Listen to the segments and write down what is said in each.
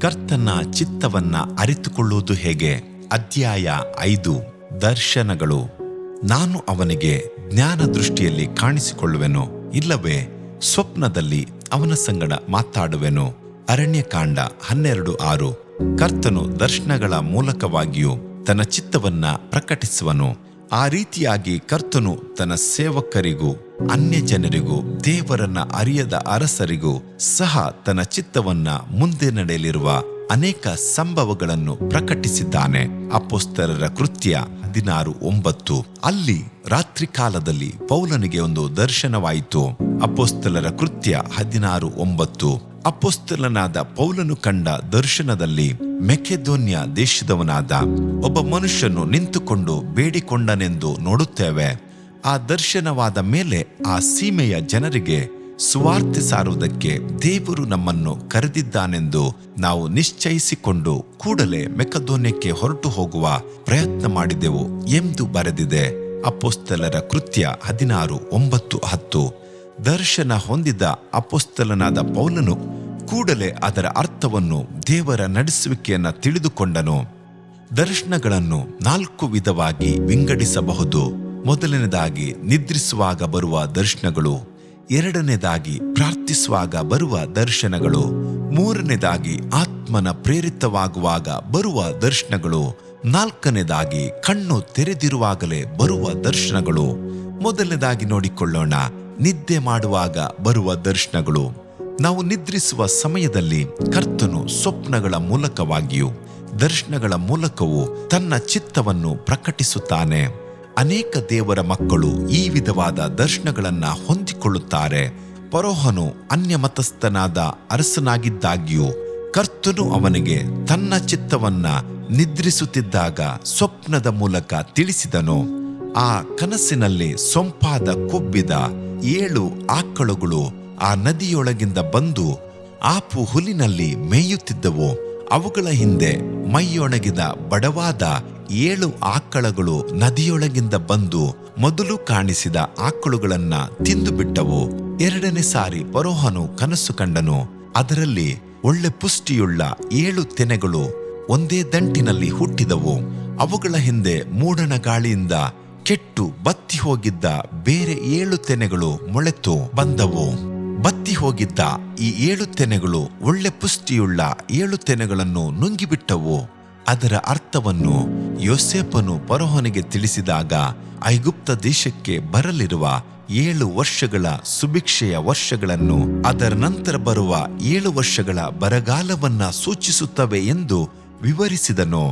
ಕರ್ತನ ಚಿತ್ತವನ್ನ ಅರಿತುಕೊಳ್ಳುವುದು ಹೇಗೆ? ಅಧ್ಯಾಯ ಐದು. ದರ್ಶನಗಳು. ನಾನು ಅವನಿಗೆ ಜ್ಞಾನ ದೃಷ್ಟಿಯಲ್ಲಿ ಕಾಣಿಸಿಕೊಳ್ಳುವೆನು, ಇಲ್ಲವೇ ಸ್ವಪ್ನದಲ್ಲಿ ಅವನ ಸಂಗಡ ಮಾತಾಡುವೆನು. ಅರಣ್ಯಕಾಂಡ ಹನ್ನೆರಡು ಆರು. ಕರ್ತನು ದರ್ಶನಗಳ ಮೂಲಕವಾಗಿಯೂ ತನ್ನ ಚಿತ್ತವನ್ನ ಪ್ರಕಟಿಸುವನು. ಆ ರೀತಿಯಾಗಿ ಕರ್ತನು ತನ್ನ ಸೇವಕರಿಗೂ ಅನ್ಯ ಜನರಿಗೂ ದೇವರನ್ನ ಅರಿಯದ ಅರಸರಿಗೂ ಸಹ ತನ್ನ ಚಿತ್ತವನ್ನ ಮುಂದೆ ನಡೆಯಲಿರುವ ಅನೇಕ ಸಂಭವಗಳನ್ನು ಪ್ರಕಟಿಸಿದ್ದಾನೆ. ಅಪೋಸ್ತರರ ಕೃತ್ಯ ಹದಿನಾರು ಒಂಬತ್ತು. ಅಲ್ಲಿ ರಾತ್ರಿ ಕಾಲದಲ್ಲಿ ಪೌಲನಿಗೆ ಒಂದು ದರ್ಶನವಾಯಿತು. ಅಪೋಸ್ತಲರ ಕೃತ್ಯ ಹದಿನಾರು ಒಂಬತ್ತು. ಅಪೋಸ್ತಲನಾದ ಪೌಲನು ಕಂಡ ದರ್ಶನದಲ್ಲಿ ಮೆಕೆದೋನ್ಯ ದೇಶದವನಾದ. ಒಬ್ಬ ಮನುಷ್ಯನು ನಿಂತುಕೊಂಡು ಬೇಡಿಕೊಂಡನೆಂದು ನೋಡುತ್ತೇವೆ. ಆ ದರ್ಶನವಾದ ಮೇಲೆ ಆ ಸೀಮೆಯ ಜನರಿಗೆ ಸುವಾರ್ತೆ ಸಾರುವುದಕ್ಕೆ ದೇವರು ನಮ್ಮನ್ನು ಕರೆದಿದ್ದಾನೆಂದು ನಾವು ನಿಶ್ಚಯಿಸಿಕೊಂಡು ಕೂಡಲೇ ಮೆಕದೋನ್ಯಕ್ಕೆ ಹೊರಟು ಹೋಗುವ ಪ್ರಯತ್ನ ಮಾಡಿದೆವು ಎಂದು ಬರೆದಿದೆ ಅಪೋಸ್ತಲರ ಕೃತ್ಯ ಹದಿನಾರು, ಒಂಬತ್ತು, ಹತ್ತು. ದರ್ಶನ ಹೊಂದಿದ ಅಪೋಸ್ತಲನಾದ ಪೌಲನು ಕೂಡಲೇ ಅದರ ಅರ್ಥವನ್ನು ದೇವರ ನಡೆಸುವಿಕೆಯನ್ನು ತಿಳಿದುಕೊಂಡನು. ದರ್ಶನಗಳನ್ನು ನಾಲ್ಕು ವಿಧವಾಗಿ ವಿಂಗಡಿಸಬಹುದು. ಮೊದಲನೇದಾಗಿ ನಿದ್ರಿಸುವಾಗ ಬರುವ ದರ್ಶನಗಳು, ಎರಡನೇದಾಗಿ ಪ್ರಾರ್ಥಿಸುವಾಗ ಬರುವ ದರ್ಶನಗಳು, ಮೂರನೇದಾಗಿ ಆತ್ಮನ ಪ್ರೇರಿತವಾಗುವಾಗ ಬರುವ ದರ್ಶನಗಳು, ನಾಲ್ಕನೇದಾಗಿ ಕಣ್ಣು ತೆರೆದಿರುವಾಗಲೇ ಬರುವ ದರ್ಶನಗಳು. ಮೊದಲನೇದಾಗಿ ನೋಡಿಕೊಳ್ಳೋಣ, ನಿದ್ದೆ ಮಾಡುವಾಗ ಬರುವ ದರ್ಶನಗಳು. ನಾವು ನಿದ್ರಿಸುವ ಸಮಯದಲ್ಲಿ ಕರ್ತನು ಸ್ವಪ್ನಗಳ ಮೂಲಕವಾಗಿಯೂ, ದರ್ಶನಗಳ ಮೂಲಕವೂ ತನ್ನ ಚಿತ್ತವನ್ನು ಪ್ರಕಟಿಸುತ್ತಾನೆ. ಅನೇಕ ದೇವರ ಮಕ್ಕಳು ಈ ವಿಧವಾದ ದರ್ಶನಗಳನ್ನ ಹೊಂದಿಕೊಳ್ಳುತ್ತಾರೆ. ಪರೋಹನು ಅನ್ಯಮತಸ್ಥನಾದ ಅರಸನಾಗಿದ್ದಾಗ್ಯೂ ಕರ್ತನು ಅವನಿಗೆ ತನ್ನ ಚಿತ್ತವನ್ನ ನಿದ್ರಿಸುತ್ತಿದ್ದಾಗ ಸ್ವಪ್ನದ ಮೂಲಕ ತಿಳಿಸಿದನು. ಆ ಕನಸಿನಲ್ಲಿ ಸೊಂಪಾದ ಕೊಬ್ಬಿದ ಏಳು ಆಕಳುಗಳು ಆ ನದಿಯೊಳಗಿಂದ ಬಂದು ಆಪು ಹುಲಿನಲ್ಲಿ ಮೇಯುತ್ತಿದ್ದವು. ಅವುಗಳ ಹಿಂದೆ ಮೈಯೊಣಗಿದ ಬಡವಾದ ಏಳು ಆಕಳಗಳು ನದಿಯೊಳಗಿಂದ ಬಂದು ಮೊದಲು ಕಾಣಿಸಿದ ಆಕಳುಗಳನ್ನ ತಿಂದು ಬಿಟ್ಟವು. ಎರಡನೇ ಸಾರಿ ಪರೋಹನು ಕನಸು ಕಂಡನು. ಅದರಲ್ಲಿ ಒಳ್ಳೆ ಪುಷ್ಟಿಯುಳ್ಳ ಏಳು ತೆನೆಗಳು ಒಂದೇ ದಂಟಿನಲ್ಲಿ ಹುಟ್ಟಿದವು. ಅವುಗಳ ಹಿಂದೆ ಮೂಡಣ ಗಾಳಿಯಿಂದ ಕೆಟ್ಟು ಬತ್ತಿ ಹೋಗಿದ್ದ ಬೇರೆ ಏಳು ತೆನೆಗಳು ಮೊಳೆತು ಬಂದವು. ಬತ್ತಿ ಹೋಗಿದ್ದ ಈ ಏಳು ತೆನೆಗಳು ಒಳ್ಳೆ ಪುಷ್ಟಿಯುಳ್ಳ ಏಳು ತೆನೆಗಳನ್ನು ನುಂಗಿಬಿಟ್ಟವು. ಅದರ ಅರ್ಥವನ್ನು ಯೋಸೇಪನು ಪರೋಹನಿಗೆ ತಿಳಿಸಿದಾಗ ಐಗುಪ್ತ ದೇಶಕ್ಕೆ ಬರಲಿರುವ ಏಳು ವರ್ಷಗಳ ಸುಭಿಕ್ಷೆಯ ವರ್ಷಗಳನ್ನು ಅದರ ನಂತರ ಬರುವ ಏಳು ವರ್ಷಗಳ ಬರಗಾಲವನ್ನ ಸೂಚಿಸುತ್ತವೆ ಎಂದು ವಿವರಿಸಿದನು.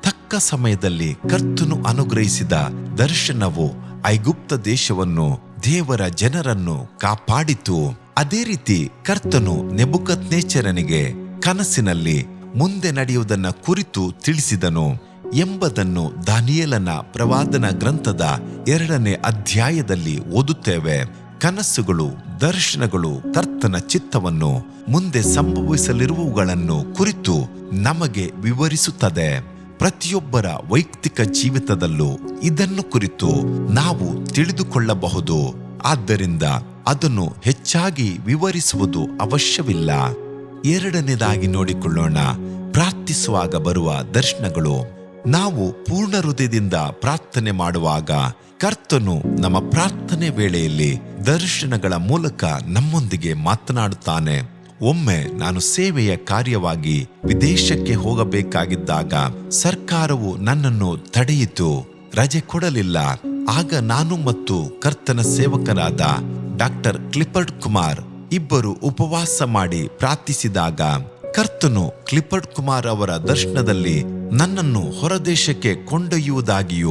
ತಕ್ಕ ಸಮಯದಲ್ಲಿ ಕರ್ತನು ಅನುಗ್ರಹಿಸಿದ ದರ್ಶನವು ಐಗುಪ್ತ ದೇಶವನ್ನು, ದೇವರ ಜನರನ್ನು ಕಾಪಾಡಿತು. ಅದೇ ರೀತಿ ಕರ್ತನು ನೆಬುಕತ್ನೇಚರನಿಗೆ ಕನಸಿನಲ್ಲಿ ಮುಂದೆ ನಡೆಯುವುದನ್ನು ಕುರಿತು ತಿಳಿಸಿದನು ಎಂಬುದನ್ನು ದಾನಿಯೇಲನ ಪ್ರವಾದನ ಗ್ರಂಥದ ಎರಡನೇ ಅಧ್ಯಾಯದಲ್ಲಿ ಓದುತ್ತೇವೆ. ಕನಸುಗಳು, ದರ್ಶನಗಳು, ಕರ್ತನ ಚಿತ್ತವನ್ನು ಮುಂದೆ ಸಂಭವಿಸಲಿರುವವುಗಳನ್ನು ಕುರಿತು ನಮಗೆ ವಿವರಿಸುತ್ತದೆ. ಪ್ರತಿಯೊಬ್ಬರ ವೈಯಕ್ತಿಕ ಜೀವಿತದಲ್ಲೂ ಇದನ್ನು ಕುರಿತು ನಾವು ತಿಳಿದುಕೊಳ್ಳಬಹುದು. ಆದ್ದರಿಂದ ಅದನ್ನು ಹೆಚ್ಚಾಗಿ ವಿವರಿಸುವುದು ಅವಶ್ಯವಿಲ್ಲ. ಎರಡನೇದಾಗಿ ನೋಡಿಕೊಳ್ಳೋಣ. ಪ್ರಾರ್ಥಿಸುವಾಗ ಬರುವ ದರ್ಶನಗಳು. ನಾವು ಪೂರ್ಣ ಹೃದಯದಿಂದ ಪ್ರಾರ್ಥನೆ ಮಾಡುವಾಗ ಕರ್ತನು ನಮ್ಮ ಪ್ರಾರ್ಥನೆ ವೇಳೆಯಲ್ಲಿ ದರ್ಶನಗಳ ಮೂಲಕ ನಮ್ಮೊಂದಿಗೆ ಮಾತನಾಡುತ್ತಾನೆ. ಒಮ್ಮೆ ನಾನು ಸೇವೆಯ ಕಾರ್ಯವಾಗಿ ವಿದೇಶಕ್ಕೆ ಹೋಗಬೇಕಾಗಿದ್ದಾಗ ಸರ್ಕಾರವು ನನ್ನನ್ನು ತಡೆಯಿತು. ರಜೆ ಕೊಡಲಿಲ್ಲ. ಆಗ ನಾನು ಮತ್ತು ಕರ್ತನ ಸೇವಕರಾದ ಡಾಕ್ಟರ್ ಕ್ಲಿಪರ್ಡ್ ಕುಮಾರ್ ಇಬ್ಬರು ಉಪವಾಸ ಮಾಡಿ ಪ್ರಾರ್ಥಿಸಿದಾಗ ಕರ್ತನು ಕ್ಲಿಪರ್ಡ್ ಕುಮಾರ್ ಅವರ ದರ್ಶನದಲ್ಲಿ ನನ್ನನ್ನು ಹೊರದೇಶಕ್ಕೆ ಕೊಂಡೊಯ್ಯುವುದಾಗಿಯೂ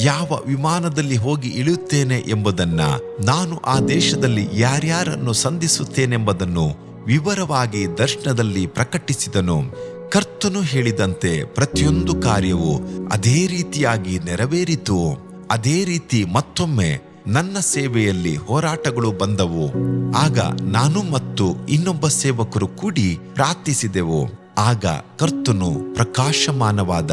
ಯಾವ ವಿಮಾನದಲ್ಲಿ ಹೋಗಿ ಇಳಿಯುತ್ತೇನೆ ಎಂಬುದನ್ನ ನಾನು ಆ ದೇಶದಲ್ಲಿ ಯಾರ್ಯಾರನ್ನು ಸಂಧಿಸುತ್ತೇನೆಂಬುದನ್ನು ವಿವರವಾಗಿ ದರ್ಶನದಲ್ಲಿ ಪ್ರಕಟಿಸಿದನು. ಕರ್ತನು ಹೇಳಿದಂತೆ ಪ್ರತಿಯೊಂದು ಕಾರ್ಯವು ಅದೇ ರೀತಿಯಾಗಿ ನೆರವೇರಿತು. ಅದೇ ರೀತಿ ಮತ್ತೊಮ್ಮೆ ನನ್ನ ಸೇವೆಯಲ್ಲಿ ಹೋರಾಟಗಳು ಬಂದವು. ಆಗ ನಾನು ಮತ್ತು ಇನ್ನೊಬ್ಬ ಸೇವಕರು ಕೂಡಿ ಪ್ರಾರ್ಥಿಸಿದೆವು. ಆಗ ಕರ್ತನು ಪ್ರಕಾಶಮಾನವಾದ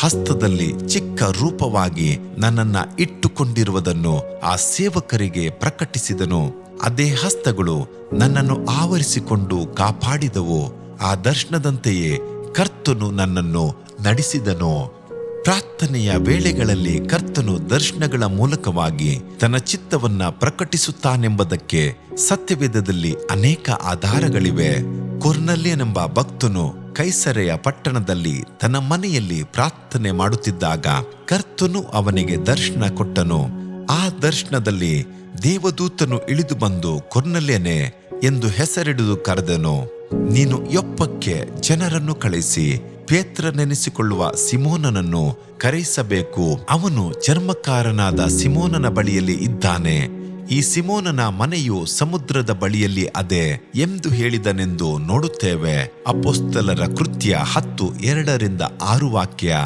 ಹಸ್ತದಲ್ಲಿ ಚಿಕ್ಕ ರೂಪವಾಗಿ ನನ್ನನ್ನ ಇಟ್ಟುಕೊಂಡಿರುವುದನ್ನು ಆ ಸೇವಕರಿಗೆ ಪ್ರಕಟಿಸಿದನು. ಅದೇ ಹಸ್ತಗಳು ನನ್ನನ್ನು ಆವರಿಸಿಕೊಂಡು ಕಾಪಾಡಿದವು. ಆ ದರ್ಶನದಂತೆಯೇ ಕರ್ತನು ನನ್ನನ್ನು ನಡೆಸಿದನು. ಪ್ರಾರ್ಥನೆಯ ವೇಳೆಗಳಲ್ಲಿ ಕರ್ತನು ದರ್ಶನಗಳ ಮೂಲಕವಾಗಿ ತನ್ನ ಚಿತ್ತವನ್ನ ಪ್ರಕಟಿಸುತ್ತಾನೆಂಬುದಕ್ಕೆ ಸತ್ಯವೇದದಲ್ಲಿ ಅನೇಕ ಆಧಾರಗಳಿವೆ. ಕೊರ್ನಲ್ಯನೆಂಬ ಭಕ್ತನು ಕೈಸರೆಯ ಪಟ್ಟಣದಲ್ಲಿ ತನ್ನ ಮನೆಯಲ್ಲಿ ಪ್ರಾರ್ಥನೆ ಮಾಡುತ್ತಿದ್ದಾಗ ಕರ್ತನು ಅವನಿಗೆ ದರ್ಶನ ಕೊಟ್ಟನು. ಆ ದರ್ಶನದಲ್ಲಿ ದೇವದೂತನು ಇಳಿದು ಬಂದು ಕೊರ್ನಲ್ಯನೆ ಎಂದು ಹೆಸರಿಡಿದು ಕರೆದನು. ನೀನು ಯೊಪ್ಪಕ್ಕೆ ಜನರನ್ನು ಕಳಿಸಿ ಪೇತ್ರನೆನಿಸಿಕೊಳ್ಳುವ ಸಿಮೋನನನ್ನು ಕರೆಯಿಸಬೇಕು. ಅವನು ಚರ್ಮಕಾರನಾದ ಸಿಮೋನನ ಬಳಿಯಲ್ಲಿ ಇದ್ದಾನೆ. ಈ ಸಿಮೋನನ ಮನೆಯು ಸಮುದ್ರದ ಬಳಿಯಲ್ಲಿ ಅದೇ ಎಂದು ಹೇಳಿದನೆಂದು ನೋಡುತ್ತೇವೆ. ಅಪೋಸ್ತಲರ ಕೃತ್ಯ ಹತ್ತು ಎರಡರಿಂದ ಆರು ವಾಕ್ಯ.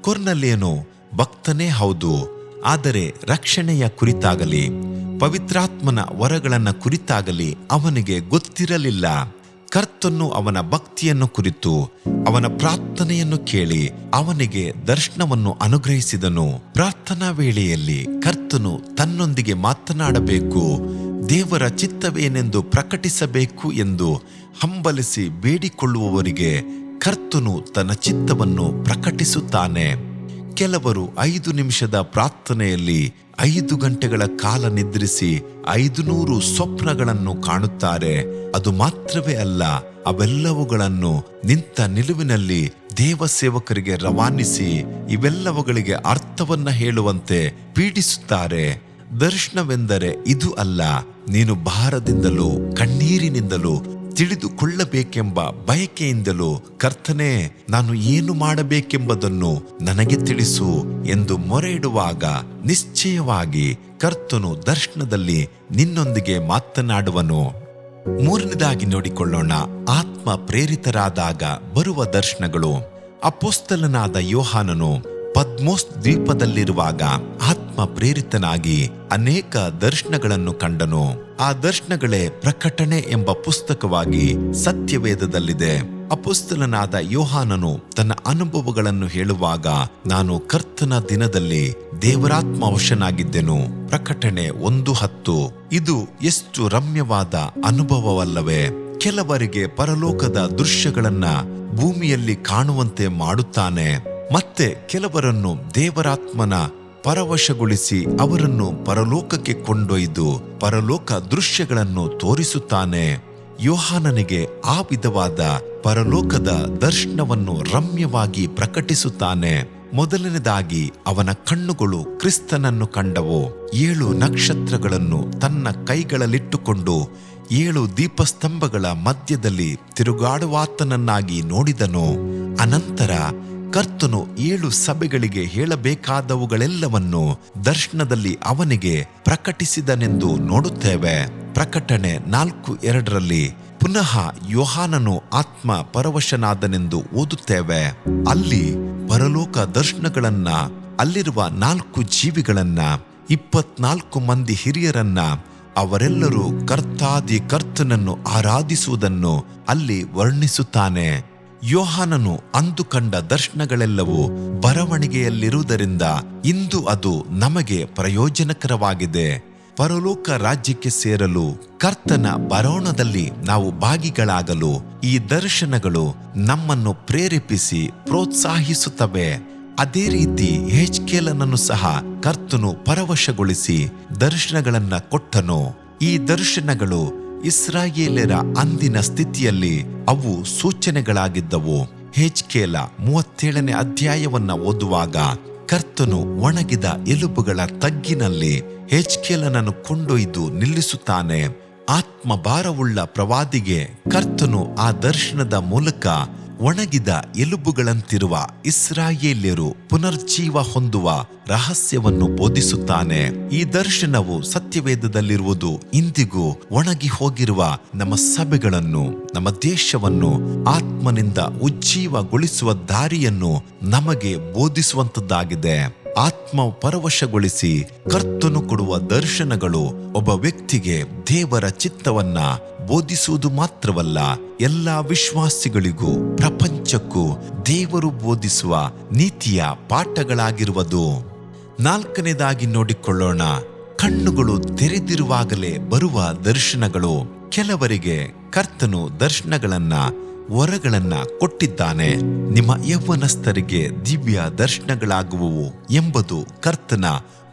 ಕೊರ್ನಲ್ಲೇನು ಭಕ್ತನೇ, ಹೌದು. ಆದರೆ ರಕ್ಷಣೆಯ ಕುರಿತಾಗಲಿ, ಪವಿತ್ರಾತ್ಮನ ವರಗಳನ್ನ ಕುರಿತಾಗಲಿ ಅವನಿಗೆ ಗೊತ್ತಿರಲಿಲ್ಲ. ಕರ್ತನು ಅವನ ಭಕ್ತಿಯನ್ನು ಕುರಿತು ಅವನ ಪ್ರಾರ್ಥನೆಯನ್ನು ಕೇಳಿ ಅವನಿಗೆ ದರ್ಶನವನ್ನು ಅನುಗ್ರಹಿಸಿದನು. ಪ್ರಾರ್ಥನಾ ವೇಳೆಯಲ್ಲಿ ಕರ್ತನು ತನ್ನೊಂದಿಗೆ ಮಾತನಾಡಬೇಕು, ದೇವರ ಚಿತ್ತವೇನೆಂದು ಪ್ರಕಟಿಸಬೇಕು ಎಂದು ಹಂಬಲಿಸಿ ಬೇಡಿಕೊಳ್ಳುವವರಿಗೆ ಕರ್ತನು ತನ್ನ ಚಿತ್ತವನ್ನು ಪ್ರಕಟಿಸುತ್ತಾನೆ. ಕೆಲವರು ಐದು ನಿಮಿಷದ ಪ್ರಾರ್ಥನೆಯಲ್ಲಿ ಐದು ಗಂಟೆಗಳ ಕಾಲ ನಿದ್ರಿಸಿ ಐದು ನೂರು ಸ್ವಪ್ನಗಳನ್ನು ಕಾಣುತ್ತಾರೆ. ಅದು ಮಾತ್ರವೇ ಅಲ್ಲ, ಅವೆಲ್ಲವುಗಳನ್ನು ನಿಂತ ನಿಲುವಿನಲ್ಲಿ ದೇವಸೇವಕರಿಗೆ ರವಾನಿಸಿ ಇವೆಲ್ಲವುಗಳಿಗೆ ಅರ್ಥವನ್ನ ಹೇಳುವಂತೆ ಪೀಡಿಸುತ್ತಾರೆ. ದರ್ಶನವೆಂದರೆ ಇದು ಅಲ್ಲ, ನೀನು ಭಾರದಿಂದಲೂ ಕಣ್ಣೀರಿನಿಂದಲೂ ತಿಳಿದುಕೊಳ್ಳಬೇಕೆಂಬ ಬಯಕೆಯಿಂದಲೂ ಕರ್ತನೆ, ನಾನು ಏನು ಮಾಡಬೇಕೆಂಬುದನ್ನು ನನಗೆ ತಿಳಿಸು ಎಂದು ಮೊರೆ ಇಡುವಾಗ ನಿಶ್ಚಯವಾಗಿ ಕರ್ತನು ದರ್ಶನದಲ್ಲಿ ನಿನ್ನೊಂದಿಗೆ ಮಾತನಾಡುವನು. ಮೂರನೇದಾಗಿ ನೋಡಿಕೊಳ್ಳೋಣ, ಆತ್ಮ ಪ್ರೇರಿತರಾದಾಗ ಬರುವ ದರ್ಶನಗಳು. ಅಪೋಸ್ತಲನಾದ ಯೋಹಾನನು ಪದ್ಮೋಸ್ ದ್ವೀಪದಲ್ಲಿರುವಾಗ ಆತ್ಮ ಪ್ರೇರಿತನಾಗಿ ಅನೇಕ ದರ್ಶನಗಳನ್ನು ಕಂಡನು. ಆ ದರ್ಶನಗಳೇ ಪ್ರಕಟಣೆ ಎಂಬ ಪುಸ್ತಕವಾಗಿ ಸತ್ಯವೇದದಲ್ಲಿದೆ. ಅಪುಸ್ತಲನಾದ ಯೋಹಾನನು ತನ್ನ ಅನುಭವಗಳನ್ನು ಹೇಳುವಾಗ, ನಾನು ಕರ್ತನ ದಿನದಲ್ಲಿ ದೇವರಾತ್ಮ ವಶನಾಗಿದ್ದೆನು ಪ್ರಕಟಣೆ ಒಂದು ಹತ್ತು. ಇದು ಎಷ್ಟು ರಮ್ಯವಾದ ಅನುಭವವಲ್ಲವೇ. ಕೆಲವರಿಗೆ ಪರಲೋಕದ ದೃಶ್ಯಗಳನ್ನ ಭೂಮಿಯಲ್ಲಿ ಕಾಣುವಂತೆ ಮಾಡುತ್ತಾನೆ. ಮತ್ತೆ ಕೆಲವರನ್ನು ದೇವರಾತ್ಮನ ಪರವಶಗೊಳಿಸಿ ಅವರನ್ನು ಪರಲೋಕಕ್ಕೆ ಕೊಂಡೊಯ್ದು ಪರಲೋಕ ದೃಶ್ಯಗಳನ್ನು ತೋರಿಸುತ್ತಾನೆ. ಯೋಹಾನನಿಗೆ ಆ ವಿಧವಾದ ಪರಲೋಕದ ದರ್ಶನವನ್ನು ರಮ್ಯವಾಗಿ ಪ್ರಕಟಿಸುತ್ತಾನೆ. ಮೊದಲನೇದಾಗಿ ಅವನ ಕಣ್ಣುಗಳು ಕ್ರಿಸ್ತನನ್ನು ಕಂಡವು. ಏಳು ನಕ್ಷತ್ರಗಳನ್ನು ತನ್ನ ಕೈಗಳಲ್ಲಿಟ್ಟುಕೊಂಡು ಏಳು ದೀಪಸ್ತಂಭಗಳ ಮಧ್ಯದಲ್ಲಿ ತಿರುಗಾಡುವಾತನನ್ನಾಗಿ ನೋಡಿದನು. ಅನಂತರ ಕರ್ತನು ಏಳು ಸಭೆಗಳಿಗೆ ಹೇಳಬೇಕಾದವುಗಳೆಲ್ಲವನ್ನು ದರ್ಶನದಲ್ಲಿ ಅವನಿಗೆ ಪ್ರಕಟಿಸಿದನೆಂದು ನೋಡುತ್ತೇವೆ. ಪ್ರಕಟಣೆ ನಾಲ್ಕು ಎರಡರಲ್ಲಿ ಪುನಃ ಯೋಹಾನನು ಆತ್ಮ ಪರವಶನಾದನೆಂದು ಓದುತ್ತೇವೆ. ಅಲ್ಲಿ ಪರಲೋಕ ದರ್ಶನಗಳನ್ನ, ಅಲ್ಲಿರುವ ನಾಲ್ಕು ಜೀವಿಗಳನ್ನ, ಇಪ್ಪತ್ನಾಲ್ಕು ಮಂದಿ ಹಿರಿಯರನ್ನ, ಅವರೆಲ್ಲರೂ ಕರ್ತಾದಿ ಕರ್ತನನ್ನು ಆರಾಧಿಸುವುದನ್ನು ಅಲ್ಲಿ ವರ್ಣಿಸುತ್ತಾನೆ. ಯೋಹಾನನು ಅಂದು ಕಂಡ ದರ್ಶನಗಳೆಲ್ಲವೂ ಬರವಣಿಗೆಯಲ್ಲಿರುವುದರಿಂದ ಇಂದು ಅದು ನಮಗೆ ಪ್ರಯೋಜನಕರವಾಗಿದೆ. ಪರಲೋಕ ರಾಜ್ಯಕ್ಕೆ ಸೇರಲು ಕರ್ತನ ಬರೋಣದಲ್ಲಿ ನಾವು ಭಾಗಿಗಳಾಗಲು ಈ ದರ್ಶನಗಳು ನಮ್ಮನ್ನು ಪ್ರೇರೇಪಿಸಿ ಪ್ರೋತ್ಸಾಹಿಸುತ್ತವೆ. ಅದೇ ರೀತಿ ಹೆಚ್ಕೇಲನನ್ನು ಸಹ ಕರ್ತನು ಪರವಶಗೊಳಿಸಿ ದರ್ಶನಗಳನ್ನ ಕೊಟ್ಟನು. ಈ ದರ್ಶನಗಳು ಇಸ್ರಾಯೇಲ್ಯರ ಅಂದಿನ ಸ್ಥಿತಿಯಲ್ಲಿ ಅವು ಸೂಚನೆಗಳಾಗಿದ್ದವು. ಹೆಚ್ಕೇಲ ಮೂವತ್ತೇಳನೇ ಅಧ್ಯಾಯವನ್ನ ಓದುವಾಗ ಕರ್ತನು ಒಣಗಿದ ಎಲುಬುಗಳ ತಗ್ಗಿನಲ್ಲಿ ಹೆಚ್ಕೇಲನನ್ನು ಕೊಂಡೊಯ್ದು ನಿಲ್ಲಿಸುತ್ತಾನೆ. ಆತ್ಮ ಭಾರವುಳ್ಳ ಪ್ರವಾದಿಗೆ ಕರ್ತನು ಆ ದರ್ಶನದ ಮೂಲಕ ಒಣಗಿದ ಎಲುಬುಗಳಂತಿರುವ ಇಸ್ರಾಯೇಲ್ಯರು ಪುನರ್ಜೀವ ಹೊಂದುವ ರಹಸ್ಯವನ್ನು ಬೋಧಿಸುತ್ತಾನೆ. ಈ ದರ್ಶನವು ಸತ್ಯವೇದದಲ್ಲಿರುವುದು ಇಂದಿಗೂ ಒಣಗಿ ಹೋಗಿರುವ ನಮ್ಮ ಸಭೆಗಳನ್ನು, ನಮ್ಮ ದೇಶವನ್ನು, ಆತ್ಮನಿಂದ ಉಜ್ಜೀವಗೊಳಿಸುವ ದಾರಿಯನ್ನು ನಮಗೆ ಬೋಧಿಸುವಂತದ್ದಾಗಿದೆ. ಆತ್ಮ ಪರವಶಗೊಳಿಸಿ ಕರ್ತನು ಕೊಡುವ ದರ್ಶನಗಳು ಒಬ್ಬ ವ್ಯಕ್ತಿಗೆ ದೇವರ ಚಿತ್ತವನ್ನ ಬೋಧಿಸುವುದು ಮಾತ್ರವಲ್ಲ, ಎಲ್ಲ ವಿಶ್ವಾಸಿಗಳಿಗೂ, ಪ್ರಪಂಚಕ್ಕೂ ದೇವರು ಬೋಧಿಸುವ ನೀತಿಯ ಪಾಠಗಳಾಗಿರುವುದು. ನಾಲ್ಕನೇದಾಗಿ ನೋಡಿಕೊಳ್ಳೋಣ, ಕಣ್ಣುಗಳು ತೆರೆದಿರುವಾಗಲೇ ಬರುವ ದರ್ಶನಗಳು. ಕೆಲವರಿಗೆ ಕರ್ತನು ದರ್ಶನಗಳನ್ನ ವರಗಳನ್ನ ಕೊಟ್ಟಿದ್ದಾನೆ. ನಿಮ್ಮ ಯೌವನಸ್ಥರಿಗೆ ದಿವ್ಯ ದರ್ಶನಗಳಾಗುವವು ಎಂಬುದು ಕರ್ತನ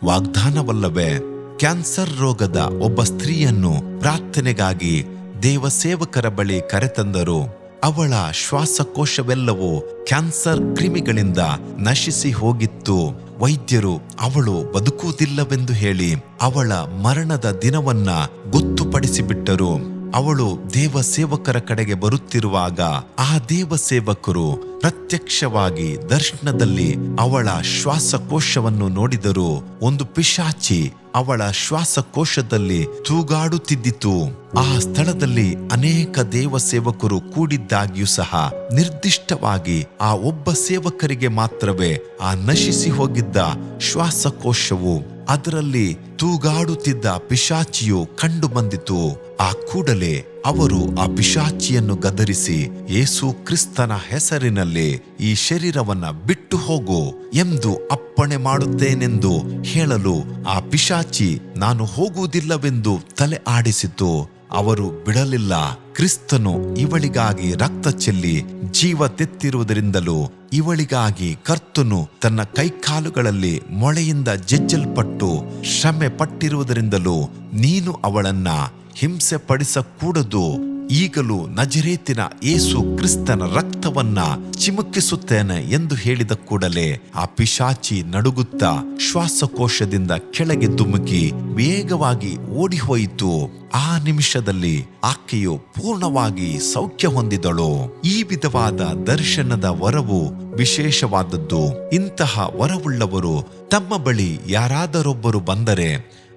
ವಾಗ್ದಾನವಲ್ಲವೇ. ಕ್ಯಾನ್ಸರ್ ರೋಗದ ಒಬ್ಬ ಸ್ತ್ರೀಯನ್ನು ಪ್ರಾರ್ಥನೆಗಾಗಿ ದೇವಸೇವಕರ ಬಳಿ ಕರೆತಂದರು. ಅವಳ ಶ್ವಾಸಕೋಶವೆಲ್ಲವೂ ಕ್ಯಾನ್ಸರ್ ಕ್ರಿಮಿಗಳಿಂದ ನಶಿಸಿ ಹೋಗಿತ್ತು. ವೈದ್ಯರು ಅವಳು ಬದುಕುವುದಿಲ್ಲವೆಂದು ಹೇಳಿ ಅವಳ ಮರಣದ ದಿನವನ್ನ ಗೊತ್ತುಪಡಿಸಿಬಿಟ್ಟರು. ಅವಳು ದೇವ ಸೇವಕರ ಕಡೆಗೆ ಬರುತ್ತಿರುವಾಗ ಆ ದೇವ ಸೇವಕರು ಪ್ರತ್ಯಕ್ಷವಾಗಿ ದರ್ಶನದಲ್ಲಿ ಅವಳ ಶ್ವಾಸಕೋಶವನ್ನು ನೋಡಿದರು. ಒಂದು ಪಿಶಾಚಿ ಅವಳ ಶ್ವಾಸಕೋಶದಲ್ಲಿ ತೂಗಾಡುತ್ತಿದ್ದಿತು. ಆ ಸ್ಥಳದಲ್ಲಿ ಅನೇಕ ದೇವ ಸೇವಕರು ಕೂಡಿದ್ದಾಗ್ಯೂ ಸಹ ನಿರ್ದಿಷ್ಟವಾಗಿ ಆ ಒಬ್ಬ ಸೇವಕರಿಗೆ ಮಾತ್ರವೇ ಆ ನಶಿಸಿ ಹೋಗಿದ್ದ ಶ್ವಾಸಕೋಶವು ಅದರಲ್ಲಿ ತೂಗಾಡುತ್ತಿದ್ದ ಪಿಶಾಚಿಯು ಕಂಡು ಬಂದಿತು. ಆ ಕೂಡಲೇ ಅವರು ಆ ಪಿಶಾಚಿಯನ್ನು ಗದರಿಸಿ, ಯೇಸು ಕ್ರಿಸ್ತನ ಹೆಸರಿನಲ್ಲಿ ಈ ಶರೀರವನ್ನ ಬಿಟ್ಟು ಹೋಗು ಎಂದು ಅಪ್ಪಣೆ ಮಾಡುತ್ತೇನೆಂದು ಹೇಳಲು ಆ ಪಿಶಾಚಿ, ನಾನು ಹೋಗುವುದಿಲ್ಲವೆಂದು ತಲೆ ಆಡಿಸಿತು. ಅವರು ಬಿಡಲಿಲ್ಲ. ಕ್ರಿಸ್ತನು ಇವಳಿಗಾಗಿ ರಕ್ತ ಚೆಲ್ಲಿ ಜೀವ ತೆತ್ತಿರುವುದರಿಂದಲೂ ಇವಳಿಗಾಗಿ ಕರ್ತನು ತನ್ನ ಕೈಕಾಲುಗಳಲ್ಲಿ ಮೊಳೆಯಿಂದ ಜಜ್ಜಲ್ಪಟ್ಟು ಶ್ರಮೆ ಪಟ್ಟಿರುವುದರಿಂದಲೂ ನೀನು ಅವಳನ್ನ ಹಿಂಸೆ ಪಡಿಸಕೂಡದು ಈಗಲೂ ನಜರೇತಿನ ಏಸು ಕ್ರಿಸ್ತನ ರಕ್ತವನ್ನ ಚಿಮುಕಿಸುತ್ತೇನೆ ಎಂದು ಹೇಳಿದ ಕೂಡಲೇ ಆ ಪಿಶಾಚಿ ನಡುಗುತ್ತಾ ಶ್ವಾಸಕೋಶದಿಂದ ಕೆಳಗೆ ಧುಮುಕಿ ವೇಗವಾಗಿ ಓಡಿಹೋಯಿತು. ಆ ನಿಮಿಷದಲ್ಲಿ ಆಕೆಯು ಪೂರ್ಣವಾಗಿ ಸೌಖ್ಯ ಹೊಂದಿದಳು. ಈ ವಿಧವಾದ ದರ್ಶನದ ವರವು ವಿಶೇಷವಾದದ್ದು. ಇಂತಹ ವರವುಳ್ಳವರು ತಮ್ಮ ಬಳಿ ಯಾರಾದರೊಬ್ಬರು ಬಂದರೆ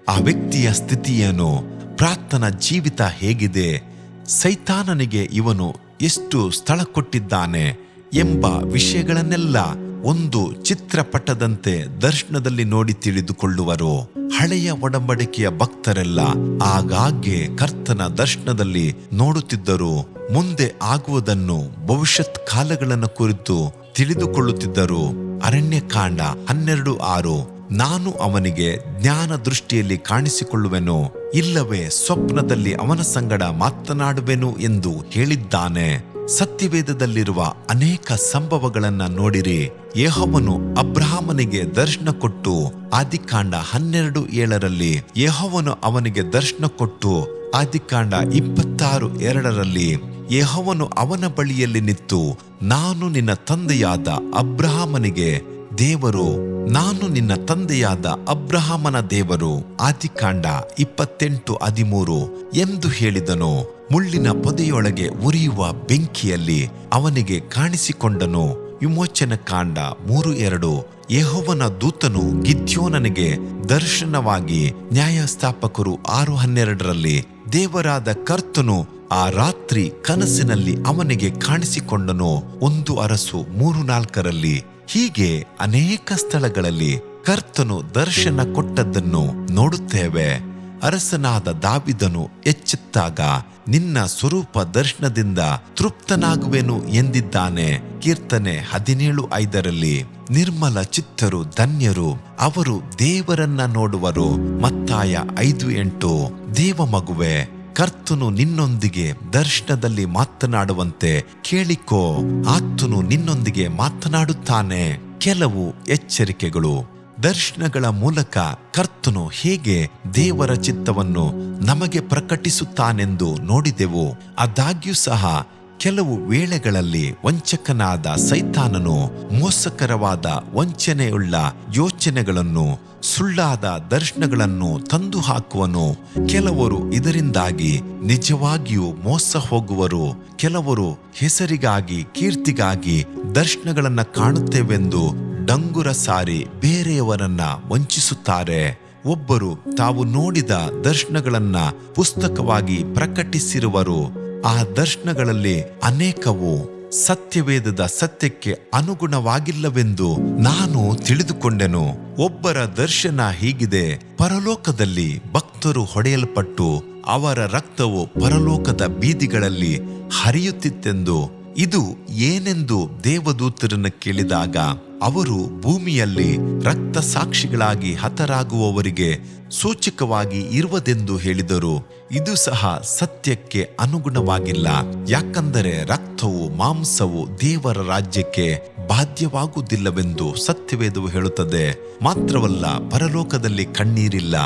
ಆ ವ್ಯಕ್ತಿಯ ಸ್ಥಿತಿಯೇನು, ಪ್ರಾರ್ಥನಾ ಜೀವಿತ ಹೇಗಿದೆ ಸೈತಾನನಿಗೆ ಇವನು ಎಷ್ಟು ಸ್ಥಳ ಕೊಟ್ಟಿದ್ದಾನೆ ಎಂಬ ವಿಷಯಗಳನ್ನೆಲ್ಲ ಒಂದು ಚಿತ್ರಪಟದಂತೆ ದರ್ಶನದಲ್ಲಿ ನೋಡಿ ತಿಳಿದುಕೊಳ್ಳುವರು. ಹಳೆಯ ಒಡಂಬಡಿಕೆಯ ಭಕ್ತರೆಲ್ಲ ಆಗಾಗ್ಗೆ ಕರ್ತನ ದರ್ಶನದಲ್ಲಿ ನೋಡುತ್ತಿದ್ದರು. ಮುಂದೆ ಆಗುವುದನ್ನು ಭವಿಷ್ಯತ್ ಕಾಲಗಳನ್ನು ಕುರಿತು ತಿಳಿದುಕೊಳ್ಳುತ್ತಿದ್ದರು. ಅರಣ್ಯಕಾಂಡ ಹನ್ನೆರಡು ಆರು. ನಾನು ಅವನಿಗೆ ಜ್ಞಾನ ದೃಷ್ಟಿಯಲ್ಲಿ ಕಾಣಿಸಿಕೊಳ್ಳುವೆನು. ಇಲ್ಲವೇ ಸ್ವಪ್ನದಲ್ಲಿ ಅವನ ಸಂಗಡ ಮಾತನಾಡುವೆನು ಎಂದು ಹೇಳಿದ್ದಾನೆ. ಸತ್ಯವೇದದಲ್ಲಿರುವ ಅನೇಕ ಸಂಭವಗಳನ್ನ ನೋಡಿರಿ. ಯೆಹೋವನು ಅಬ್ರಹಾಮನಿಗೆ ದರ್ಶನ ಕೊಟ್ಟು ಆದಿಕಾಂಡ ಹನ್ನೆರಡು ಏಳರಲ್ಲಿ ಯೆಹೋವನು ಅವನಿಗೆ ದರ್ಶನ ಕೊಟ್ಟು ಆದಿಕಾಂಡ ಇಪ್ಪತ್ತಾರು ಎರಡರಲ್ಲಿ ಯೆಹೋವನು ಅವನ ಬಳಿಯಲ್ಲಿ ನಿಂತು, ನಾನು ನಿನ್ನ ತಂದೆಯಾದ ಅಬ್ರಹಾಮನಿಗೆ ದೇವರು, ನಾನು ನಿನ್ನ ತಂದೆಯಾದ ಅಬ್ರಹಾಮನ ದೇವರು. ಆದಿಕಾಂಡ ಇಪ್ಪತ್ತೆಂಟು ಹದಿಮೂರು ಎಂದು ಹೇಳಿದನು. ಮುಳ್ಳಿನ ಪೊದೆಯೊಳಗೆ ಉರಿಯುವ ಬೆಂಕಿಯಲ್ಲಿ ಅವನಿಗೆ ಕಾಣಿಸಿಕೊಂಡನು. ವಿಮೋಚನ ಕಾಂಡ ಮೂರು ಎರಡು. ಯಹೋವನ ದೂತನು ಗಿದ್ಯೋನನಿಗೆ ದರ್ಶನವಾಗಿ ನ್ಯಾಯಸ್ಥಾಪಕರು ಆರು ಹನ್ನೆರಡರಲ್ಲಿ ದೇವರಾದ ಕರ್ತನು ಆ ರಾತ್ರಿ ಕನಸಿನಲ್ಲಿ ಅವನಿಗೆ ಕಾಣಿಸಿಕೊಂಡನು. ಒಂದು ಅರಸು ಮೂರು ನಾಲ್ಕರಲ್ಲಿ ಹೀಗೆ ಅನೇಕ ಸ್ಥಳಗಳಲ್ಲಿ ಕರ್ತನು ದರ್ಶನ ಕೊಟ್ಟದ್ದನ್ನು ನೋಡುತ್ತೇವೆ. ಅರಸನಾದ ದಾವಿದನು ಎಚ್ಚೆತ್ತಾಗ, ನಿನ್ನ ಸ್ವರೂಪ ದರ್ಶನದಿಂದ ತೃಪ್ತನಾಗುವೆನು ಎಂದಿದ್ದಾನೆ. ಕೀರ್ತನೆ ಹದಿನೇಳು ಐದರಲ್ಲಿ, ನಿರ್ಮಲ ಚಿತ್ತರು ಧನ್ಯರು, ಅವರು ದೇವರನ್ನ ನೋಡುವರು. ಮತ್ತಾಯ ಐದು ಎಂಟು ದೇವ ಮಗುವೆ ಕರ್ತನು ನಿನ್ನೊಂದಿಗೆ ದರ್ಶನದಲ್ಲಿ ಮಾತನಾಡುವಂತೆ ಕೇಳಿಕೋ, ಆತನು ನಿನ್ನೊಂದಿಗೆ ಮಾತನಾಡುತ್ತಾನೆ. ಕೆಲವು ಎಚ್ಚರಿಕೆಗಳು. ದರ್ಶನಗಳ ಮೂಲಕ ಕರ್ತನು ಹೇಗೆ ದೇವರ ಚಿತ್ತವನ್ನು ನಮಗೆ ಪ್ರಕಟಿಸುತ್ತಾನೆಂದು ನೋಡಿದೆವು. ಆದಾಗ್ಯೂ ಸಹ ಕೆಲವು ವೇಳೆಗಳಲ್ಲಿ ವಂಚಕನಾದ ಸೈತಾನನು ಮೋಸಕರವಾದ ವಂಚನೆಯುಳ್ಳ ಯೋಚನೆಗಳನ್ನು, ಸುಳ್ಳಾದ ದರ್ಶನಗಳನ್ನು ತಂದು ಹಾಕುವನು. ಕೆಲವರು ಇದರಿಂದಾಗಿ ನಿಜವಾಗಿಯೂ ಮೋಸ ಹೋಗುವರು. ಕೆಲವರು ಹೆಸರಿಗಾಗಿ, ಕೀರ್ತಿಗಾಗಿ ದರ್ಶನಗಳನ್ನು ಕಾಣುತ್ತೇವೆಂದು ಡಂಗುರ ಸಾರಿ ಬೇರೆಯವರನ್ನ ವಂಚಿಸುತ್ತಾರೆ. ಒಬ್ಬರು ತಾವು ನೋಡಿದ ದರ್ಶನಗಳನ್ನ ಪುಸ್ತಕವಾಗಿ ಪ್ರಕಟಿಸಿರುವರು. ಆ ದರ್ಶನಗಳಲ್ಲಿ ಅನೇಕವು ಸತ್ಯವೇದದ ಸತ್ಯಕ್ಕೆ ಅನುಗುಣವಾಗಿಲ್ಲವೆಂದು ನಾನು ತಿಳಿದುಕೊಂಡೆನು. ಒಬ್ಬರ ದರ್ಶನ ಹೀಗಿದೆ, ಪರಲೋಕದಲ್ಲಿ ಭಕ್ತರು ಹೊಡೆಯಲ್ಪಟ್ಟು ಅವರ ರಕ್ತವು ಪರಲೋಕದ ಬೀದಿಗಳಲ್ಲಿ ಹರಿಯುತ್ತಿತ್ತೆಂದು. ಇದು ಏನೆಂದು ದೇವದೂತರನ್ನು ಕೇಳಿದಾಗ ಅವರು ಭೂಮಿಯಲ್ಲಿ ರಕ್ತ ಸಾಕ್ಷಿಗಳಾಗಿ ಹತರಾಗುವವರಿಗೆ ಸೂಚಕವಾಗಿ ಇರುವುದೆಂದು ಹೇಳಿದರು. ಇದು ಸಹ ಸತ್ಯಕ್ಕೆ ಅನುಗುಣವಾಗಿಲ್ಲ. ಯಾಕಂದರೆ ರಕ್ತವು ಮಾಂಸವು ದೇವರ ರಾಜ್ಯಕ್ಕೆ ಬಾಧ್ಯವಾಗುವುದಿಲ್ಲವೆಂದು ಸತ್ಯವೇದವು ಹೇಳುತ್ತದೆ. ಮಾತ್ರವಲ್ಲ, ಪರಲೋಕದಲ್ಲಿ ಕಣ್ಣೀರಿಲ್ಲ,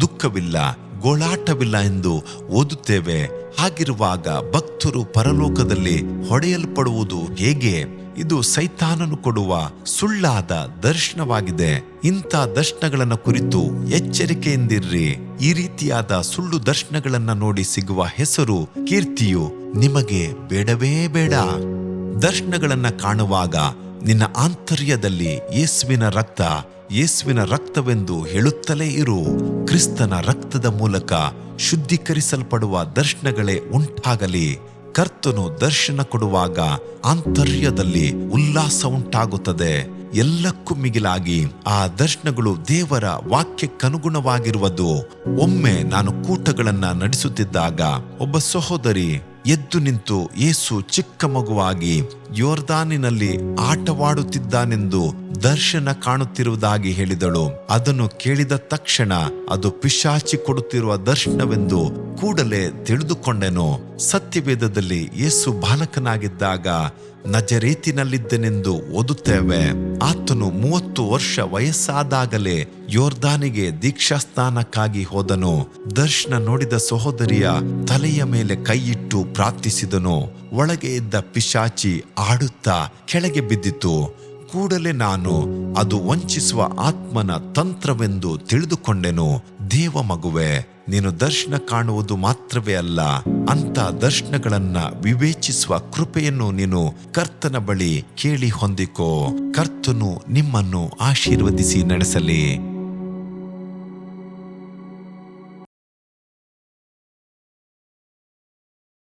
ದುಃಖವಿಲ್ಲ, ಗೋಳಾಟವಿಲ್ಲ ಎಂದು ಓದುತ್ತೇವೆ. ಹಾಗಿರುವಾಗ ಭಕ್ತರು ಪರಲೋಕದಲ್ಲಿ ಹೊಡೆಯಲ್ಪಡುವುದು ಹೇಗೆ? ಇದು ಸೈತಾನನು ಕೊಡುವ ಸುಳ್ಳಾದ ದರ್ಶನವಾಗಿದೆ. ಇಂಥ ದರ್ಶನಗಳನ್ನು ಕುರಿತು ಎಚ್ಚರಿಕೆಯಿಂದಿರ್ರಿ. ಈ ರೀತಿಯಾದ ಸುಳ್ಳು ದರ್ಶನಗಳನ್ನ ನೋಡಿ ಸಿಗುವ ಹೆಸರು, ಕೀರ್ತಿಯು ನಿಮಗೆ ಬೇಡವೇ ಬೇಡ. ದರ್ಶನಗಳನ್ನ ಕಾಣುವಾಗ ನಿನ್ನ ಆಂತರ್ಯದಲ್ಲಿ ಯೇಸುವಿನ ರಕ್ತ, ಯೇಸುವಿನ ರಕ್ತವೆಂದು ಹೇಳುತ್ತಲೇ ಇರು. ಕ್ರಿಸ್ತನ ರಕ್ತದ ಮೂಲಕ ಶುದ್ಧೀಕರಿಸಲ್ಪಡುವ ದರ್ಶನಗಳೇ ಉಂಟಾಗಲಿ. ಕರ್ತನು ದರ್ಶನ ಕೊಡುವಾಗ ಆಂತರ್ಯದಲ್ಲಿ ಉಲ್ಲಾಸ ಉಂಟಾಗುತ್ತದೆ. ಎಲ್ಲಕ್ಕೂ ಮಿಗಿಲಾಗಿ ಆ ದರ್ಶನಗಳು ದೇವರ ವಾಕ್ಯಕ್ಕನುಗುಣವಾಗಿರುವುದು. ಒಮ್ಮೆ ನಾನು ಕೂಟಗಳನ್ನ ನಡೆಸುತ್ತಿದ್ದಾಗ, ಒಬ್ಬ ಸಹೋದರಿ ಎದ್ದು ನಿಂತು ಯೇಸು ಚಿಕ್ಕ ಮಗುವಾಗಿ ಯೋರ್ದಾನಿನಲ್ಲಿ ಆಟವಾಡುತ್ತಿದ್ದಾನೆಂದು ದರ್ಶನ ಕಾಣುತ್ತಿರುವುದಾಗಿ ಹೇಳಿದಳು. ಅದನ್ನು ಕೇಳಿದ ತಕ್ಷಣ ಅದು ಪಿಶಾಚಿ ಕೊಡುತ್ತಿರುವ ದರ್ಶನವೆಂದು ಕೂಡಲೇ ತಿಳಿದುಕೊಂಡೆನು. ಸತ್ಯವೇದದಲ್ಲಿ ಯೇಸು ಬಾಲಕನಾಗಿದ್ದಾಗ ನಜರೇತಿನಲ್ಲಿದ್ದನೆಂದು ಓದುತ್ತೇವೆ. ಆತನು ಮೂವತ್ತು ವರ್ಷ ವಯಸ್ಸಾದಾಗಲೇ ಯೋರ್ದಾನಿಗೆ ದೀಕ್ಷಾಸ್ನಾನಕ್ಕಾಗಿ ಹೋದನು. ದರ್ಶನ ನೋಡಿದ ಸಹೋದರಿಯ ತಲೆಯ ಮೇಲೆ ಕೈಯಿಟ್ಟು ಪ್ರಾರ್ಥಿಸಿದನು. ಒಳಗೆ ಇದ್ದ ಪಿಶಾಚಿ ಆಡುತ್ತಾ ಕೆಳಗೆ ಬಿದ್ದಿತು. ಕೂಡಲೇ ನಾನು ಅದು ವಂಚಿಸುವ ಆತ್ಮನ ತಂತ್ರವೆಂದು ತಿಳಿದುಕೊಂಡೆನು. ದೇವ ಮಗುವೆ, ನೀನು ದರ್ಶನ ಕಾಣುವುದು ಮಾತ್ರವೇ ಅಲ್ಲ ಅಂತ ದರ್ಶನಗಳನ್ನ ವಿವೇಚಿಸುವ ಕೃಪೆಯನ್ನು ನೀನು ಕರ್ತನ ಬಳಿ ಕೇಳಿ ಹೊಂದಿಕೋ. ಕರ್ತನು ನಿಮ್ಮನ್ನು ಆಶೀರ್ವದಿಸಿ ನಡೆಸಲಿ.